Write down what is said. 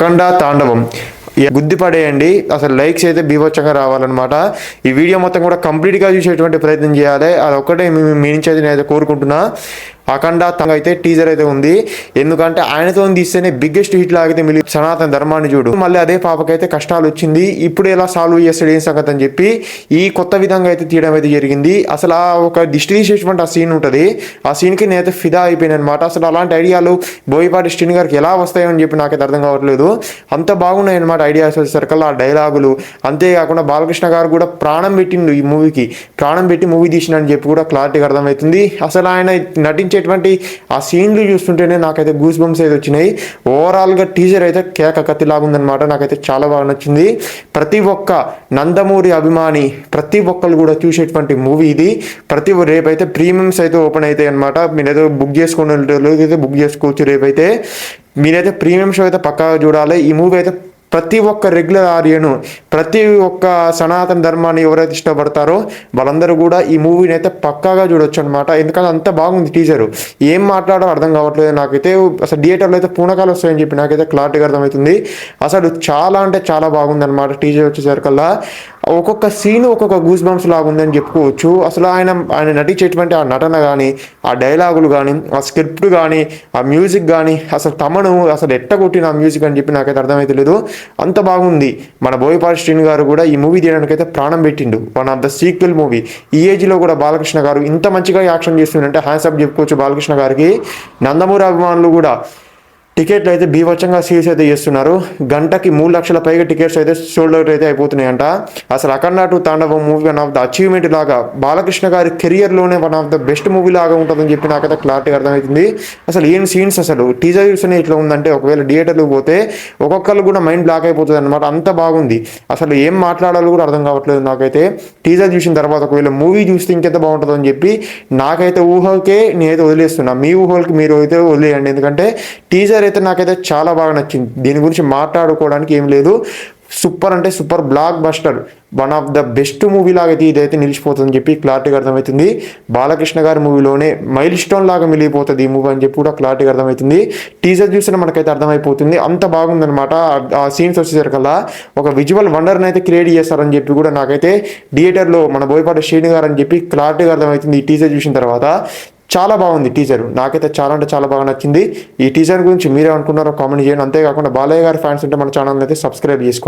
అఖండ తాండవం. ఇక పడేయండి. అసలు లైక్స్ అయితే బీభత్సంగా రావాలన్నమాట. ఈ వీడియో మొత్తం కూడా కంప్లీట్గా చూసేటువంటి ప్రయత్నం చేయాలి. అది ఒక్కటే మీ నుంచి అయితే నేనైతే కోరుకుంటున్నా. అఖండ తంగ అయితే టీజర్ అయితే ఉంది. ఎందుకంటే ఆయనతో తీస్తేనే బిగ్గెస్ట్ హిట్ లాగితే మిలి సనాతన ధర్మాన్ని చూడు. మళ్ళీ అదే పాపకైతే కష్టాలు వచ్చింది. ఇప్పుడు ఎలా సాల్వ్ చేస్తాడు ఏం సంగతి అని చెప్పి ఈ కొత్త విధంగా అయితే తీయడం అయితే జరిగింది. అసలు ఆ ఒక దిష్టి తీసేటువంటి ఆ సీన్ ఉంటుంది. ఆ సీన్కి నేనైతే ఫిదా అయిపోయాను అనమాట అసలు అలాంటి ఐడియాలు బోయపాటి స్టిన్ గారికి ఎలా వస్తాయో అని చెప్పి నాకైతే అర్థం కావట్లేదు. అంత బాగున్నాయి అనమాట ఐడియాస్ వచ్చేసరికల్లా ఆ డైలాగులు అంతేకాకుండా బాలకృష్ణ గారు కూడా ప్రాణం పెట్టిండు ఈ మూవీకి ప్రాణం పెట్టి మూవీ తీసినని చెప్పి కూడా క్లారిటీగా అర్థమవుతుంది. అసలు ఆయన నటించే నటించేటువంటి ఆ సీన్లు చూస్తుంటేనే నాకైతే గూస్ బంప్స్ అయితే వచ్చినాయి. ఓవరాల్గా టీజర్ అయితే కేక కత్తిలాగుందనమాట ఉందన్నమాట నాకైతే చాలా బాగా నచ్చింది. ప్రతి ఒక్క నందమూరి అభిమాని ప్రతి ఒక్కరు కూడా చూసేటువంటి మూవీ ఇది. ప్రతి రేపైతే ప్రీమియమ్స్ అయితే ఓపెన్ అవుతాయి అనమాట మీరైతే బుక్ చేసుకునే అయితే బుక్ చేసుకోవచ్చు రేపైతే. మీరైతే ప్రీమియం షో అయితే పక్కాగా చూడాలి. ఈ మూవీ అయితే ప్రతి ఒక్క రెగ్యులర్ ఆర్యను ప్రతి ఒక్క సనాతన ధర్మాన్ని ఎవరైతే ఇష్టపడతారో వాళ్ళందరూ కూడా ఈ మూవీని అయితే పక్కాగా చూడొచ్చు అనమాట ఎందుకంటే అంత బాగుంది టీచరు ఏం మాట్లాడో అర్థం కావట్లేదు నాకైతే. అసలు థియేటర్లో అయితే పూనకాలు వస్తాయని చెప్పి నాకైతే క్లారిటీగా అర్థమవుతుంది. అసలు చాలా అంటే చాలా బాగుంది అనమాట టీచర్ వచ్చేసరికల్లా. ఒక్కొక్క సీన్ ఒక్కొక్క గూస్ బంప్స్ లాగా ఉందని చెప్పుకోవచ్చు. అసలు ఆయన ఆయన నటించేటువంటి ఆ నటన కానీ ఆ డైలాగులు కానీ ఆ స్క్రిప్ట్ కానీ ఆ మ్యూజిక్ కానీ అసలు తమను అసలు ఎట్ట కొట్టిన ఆ మ్యూజిక్ అని చెప్పి నాకైతే అర్థమైతే లేదు అంత బాగుంది. మన బోయపాటి శ్రీని గారు కూడా ఈ మూవీ తీయడానికి అయితే ప్రాణం పెట్టిండు. One of the sequel movie. ఈ ఏజ్లో కూడా బాలకృష్ణ గారు ఇంత మంచిగా యాక్షన్ చేస్తుందంటే హ్యాండ్స్ అప్ చెప్పుకోవచ్చు బాలకృష్ణ గారికి. నందమూరి అభిమానులు కూడా టికెట్లు అయితే బీభత్సంగా సీల్స్ అయితే చేస్తున్నారు. గంటకి మూడు లక్షల పైగా టికెట్స్ అయితే సోల్డ్ అవుట్ అయితే అయిపోతున్నాయంట. అసలు Akhanda two Thandavam movie one of the achievement లాగా బాలకృష్ణ గారి కెరియర్లోనే one of the best movie లాగా ఉంటుందని చెప్పి నాకైతే క్లారిటీ అర్థమవుతుంది. అసలు ఏం సీన్స్ అసలు? టీజర్ చూస్తేనే ఇట్లా ఉందంటే ఒకవేళ థియేటర్లు పోతే ఒక్కొక్కరు కూడా మైండ్ బ్లాక్ అయిపోతుంది అనమాట అంత బాగుంది. అసలు ఏం మాట్లాడాలో కూడా అర్థం కావట్లేదు నాకైతే. టీజర్ చూసిన తర్వాత ఒకవేళ మూవీ చూస్తే ఇంకెంత బాగుంటుందని చెప్పి నాకైతే ఊహకే నేనైతే వదిలేస్తున్నా. మీ ఊహలకి మీరు అయితే వదిలేయండి. ఎందుకంటే టీజర్ అయితే నాకైతే చాలా బాగా నచ్చింది. దీని గురించి మాట్లాడుకోవడానికి ఏం లేదు. సూపర్ అంటే super blockbuster one of the best movie లాగా అయితే ఇదైతే నిలిచిపోతుందని చెప్పి క్లారిటీగా అర్థమవుతుంది. బాలకృష్ణ గారి మూవీలోనే మైల్ స్టోన్ లాగా మిగిలిపోతుంది ఈ మూవీ అని చెప్పి కూడా క్లారిటీగా అర్థమవుతుంది. టీజర్ చూసిన మనకైతే అర్థమైపోతుంది. అంత బాగుందనమాట ఆ- ఆ సీన్స్ వచ్చేసరికల్లా ఒక విజువల్ వండర్ని అయితే క్రియేట్ చేస్తారని చెప్పి కూడా నాకైతే థియేటర్లో మన బోయపాటి శ్రీని గారు అని చెప్పి క్లారిటీగా అర్థమవుతుంది ఈ టీజర్ చూసిన తర్వాత. చాలా బాగుంది టీజర్. నాకైతే చాలా అంటే చాలా బాగా నచ్చింది. ఈ టీజర్ గురించి మీరే అనుకున్నారో కామెంట్ చేయండి. అంతేకాకుండా బాలయ్య గారి ఫ్యాన్స్ ఉంటే మన ఛానల్ అయితే సబ్స్క్రైబ్ చేసుకోండి.